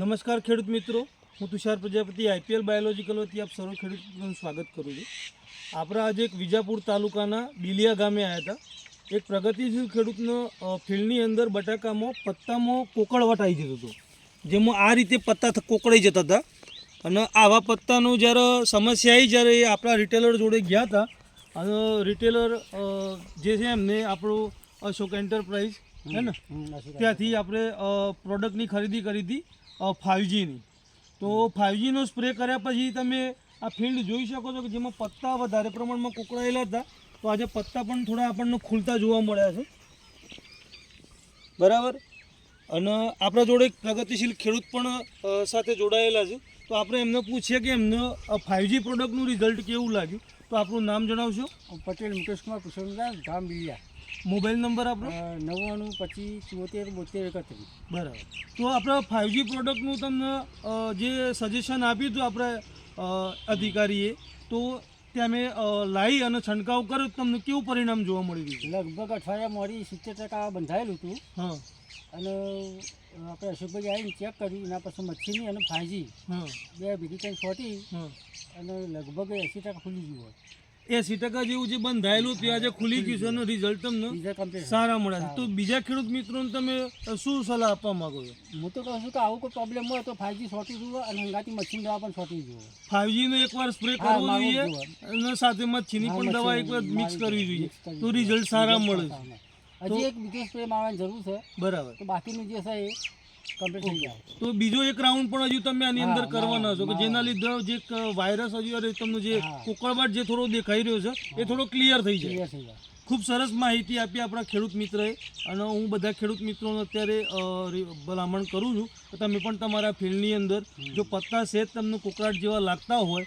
નમસ્કાર ખેડૂત મિત્રો હું તુષાર પ્રજાપતિ આઈપીએલ બાયોલોજીકલ વતી આપ સર્વ ખેડૂતોનું સ્વાગત કરું છું. આપણે આજે એક વિજાપુર તાલુકાના બિલિયા ગામે આવ્યા હતા. એક પ્રગતિશીલ ખેડૂતનો ફિલ્ડની અંદર બટાકામાં પત્તામાં કોકળવટ આવી જતો હતો. જેમાં આ રીતે પત્તા કોકળાઈ જતા હતા. અને આવા પત્તાનું જ્યારે સમસ્યા આવી જ્યારે એ આપણા રિટેલર જોડે ગયા હતા અને રિટેલર જે છે એમને આપણું અશોક એન્ટરપ્રાઇઝ હે ને? ત્યાંથી આપણે પ્રોડક્ટની ખરીદી કરી હતી. ફાઇવજીની તો ફાઇવજીનો સ્પ્રે કર્યા પછી તમે આ ફિલ્ડ જોઈ શકો છો કે જેમાં પત્તા વધારે પ્રમાણમાં કોકળાયેલા હતા. તો આજે પત્તા પણ થોડા આપણને ખુલતા જોવા મળ્યા છે. બરાબર? અને આપણા જોડે પ્રગતિશીલ ખેડૂત પણ સાથે જોડાયેલા છે. તો આપણે એમને પૂછીએ કે એમને ફાઇવજી પ્રોડક્ટનું રિઝલ્ટ કેવું લાગ્યું? તો આપણું નામ જણાવશો? પટેલ મુકેશ કુમાર કુશળદાસ ગામ બિલિયા. મોબાઈલ નંબર આપણો નવ્વાણું પચીસ ચોતેર બોતેર એકત્રીસ. બરાબર. તો આપણે ફાઇવજી પ્રોડક્ટનું તમને જે સજેશન આપ્યું હતું આપણે અધિકારીએ તો ત્યાં મેં લાવી અને છંટકાવ કર્યો તો તમને કેવું પરિણામ જોવા મળી રહ્યું? લગભગ અઠવાડિયા મોડી સિત્તેર ટકા બંધાયેલું હતું. હા. અને આપણે અશોકભાઈ આવીને ચેક કર્યું એના પછી મચ્છીની અને ફાંજી હા. બે ભેગી કંઈ છોટી અને લગભગ એંસી ટકા ખુલી ગયું હોય. એસી ટકા જેવું જે બંધાયેલું તે આજે ખુલી ગયું છે એનું રિઝલ્ટ તમને સારા મળ્યા છે. તો બીજા ખેડૂત મિત્રોને તમે શું સલાહ આપવા માંગો છો? હું તો કહું છું કે આવું કોઈ પ્રોબ્લેમ હોય તો ફાઈવજી છોટી જુઓ અને હંગાતી મચ્છીની દવા પણ છોટી જુઓ. ફાઇવજીનો એકવાર સ્પ્રે કરવો જોઈએ. અને સાથે મચ્છીની પણ દવા એકવાર મિક્સ કરવી જોઈએ, તો રિઝલ્ટ સારા મળે. છે હજી એક બીજો સ્પ્રે મારવાની જરૂર છે. બરાબર. તો બાકીનું જે છે એ તો બીજો એક રાઉન્ડ પણ હજુ તમે આની અંદર કરવાના છો કે જેના લીધે જે વાયરસ હજુ તમને જે. કોકળવાટ જે થોડો દેખાઈ રહ્યો છે એ થોડો ક્લિયર થઈ જાય. ખૂબ સરસ માહિતી આપી આપણા ખેડૂત મિત્રએ અને હું બધા ખેડૂત મિત્રોને અત્યારે ભલામણ કરું છું કે તમે પણ તમારા ફિલ્ડની અંદર જો પત્તા સેજ તમને કોકળાટ જેવા લાગતા હોય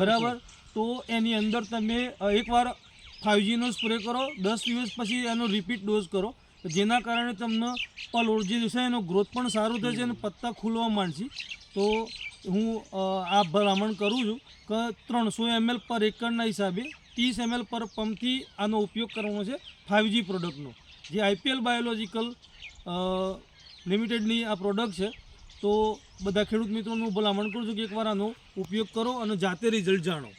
બરાબર? તો એની અંદર તમે એકવાર ફાઇવજીનો સ્પ્રે કરો દસ દિવસ પછી એનો રિપીટ ડોઝ કરો જેના કારણે તમને પલ જે દિવસે એનો ગ્રોથ પણ સારું થશે અને પત્તા ખુલવા માંડશે, તો હું આ ભલામણ કરું છું કે ત્રણસો એમએલ પર એકરના હિસાબે ત્રીસ એમએલ પર પંપથી આનો ઉપયોગ કરવાનો છે ફાઇવજી પ્રોડક્ટનો જે આઈપીએલ બાયોલોજીકલ લિમિટેડની આ પ્રોડક્ટ છે, તો બધા ખેડૂત મિત્રોનું ભલામણ કરું છું કે એકવાર આનો ઉપયોગ કરો અને જાતે રિઝલ્ટ જાણો.